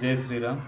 जय श्री राम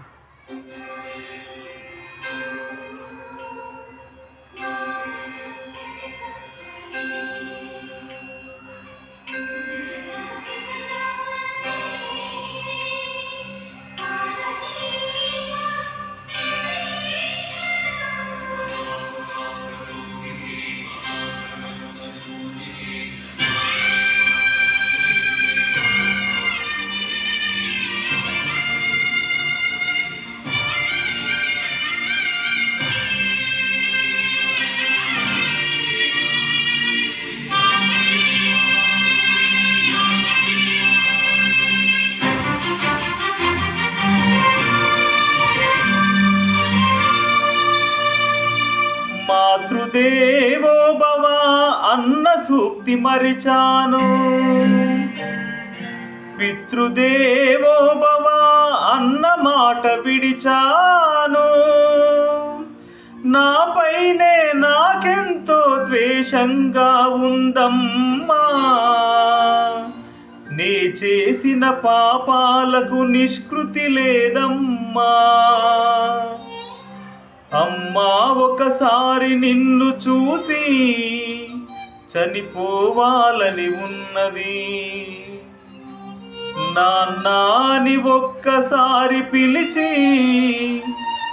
సూక్తి మరిచాను. పితృదేవో భవ అన్న మాట విడిచాను. నాపైనే నాకెంతో ద్వేషంగా ఉందమ్మా. నే చేసిన పాపాలకు నిష్కృతి లేదమ్మా. అమ్మా ఒకసారి నిన్ను చూసి చనిపోవాలని ఉన్నది. నాన్నాని ఒక్కసారి పిలిచి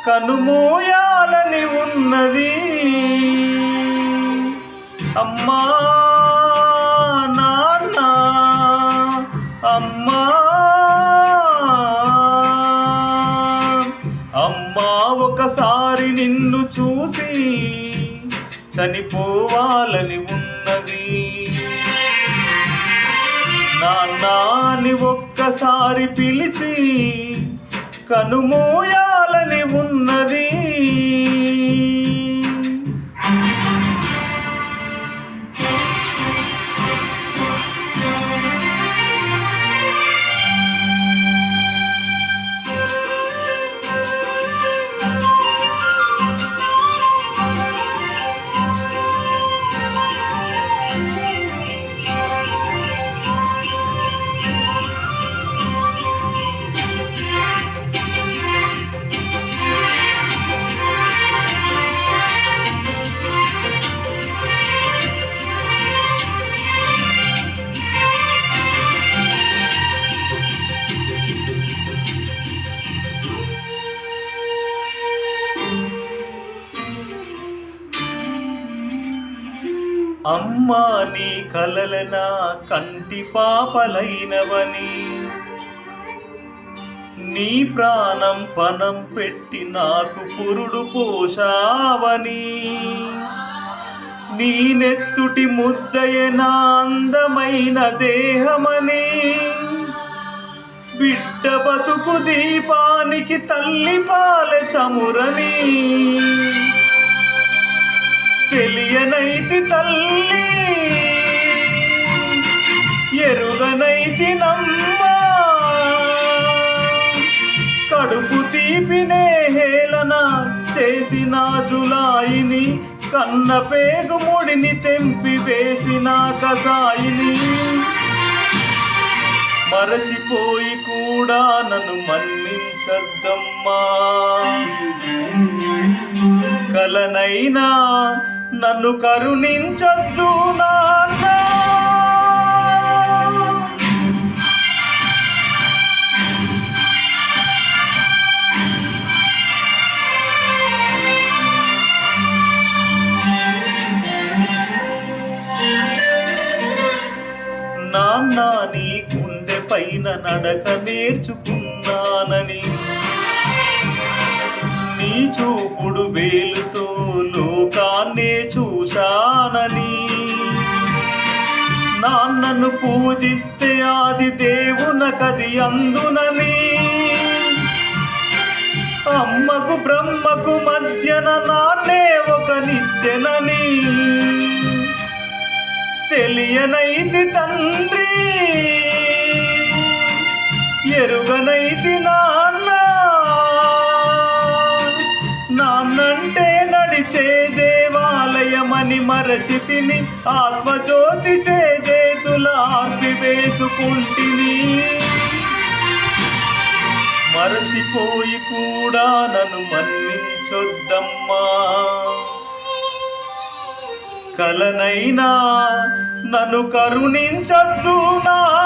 కనుమూయాలని ఉన్నది. అమ్మా నాన్న అమ్మా అమ్మా ఒకసారి నిన్ను చూసి చనిపోవాలని ఉన్నది. నాన్నాని ఒక్కసారి పిలిచి కనుమూయాలని ఉన్నది. అమ్మా నీ కలలనా కంటి పాపలైనవని. నీ ప్రాణం పనం పెట్టి నాకు పురుడు పోషావని నీ నెత్తుటి ముద్దయే నా అందమైన దేహమని. బిడ్డ బతుకు దీపానికి తల్లి పాల చమురని. తెలియనైతి తల్లి. ఎరుగనైతి నమ్మ. కడుపు తీపినే హేళన చేసిన జులాయిని కన్న పేగుముడిని తెంపి వేసిన కసాయిని. మరచిపోయి కూడా నన్ను మన్నించద్దమ్మా. కలనైనా నన్ను కరుణించద్దు నాన్న. నాన్న నీ గుండె పైన నడక నేర్చుకున్నానని. నీ చూపుడు వేలుతో నాన్నే చూశానని. నాన్నను పూజిస్తే ఆది దేవునకది అందునని. అమ్మకు బ్రహ్మకు మధ్యన నాన్నే ఒక నిచ్చెనని తెలియనైతి తండ్రి ఎరుగనైతి నాన్న. మరచితిని ఆత్మజ్యోతి చేతుల ఆర్పి వేసుకుంటిని. మరచిపోయి కూడా నన్ను మన్నించొద్దమ్మా. కలనైనా నన్ను కరుణించద్దు నా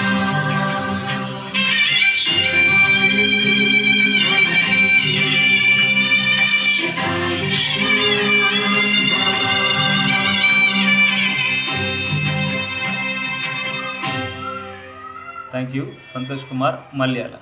థ్యాంక్ యూ సంతోష్ కుమార్ మల్యాల.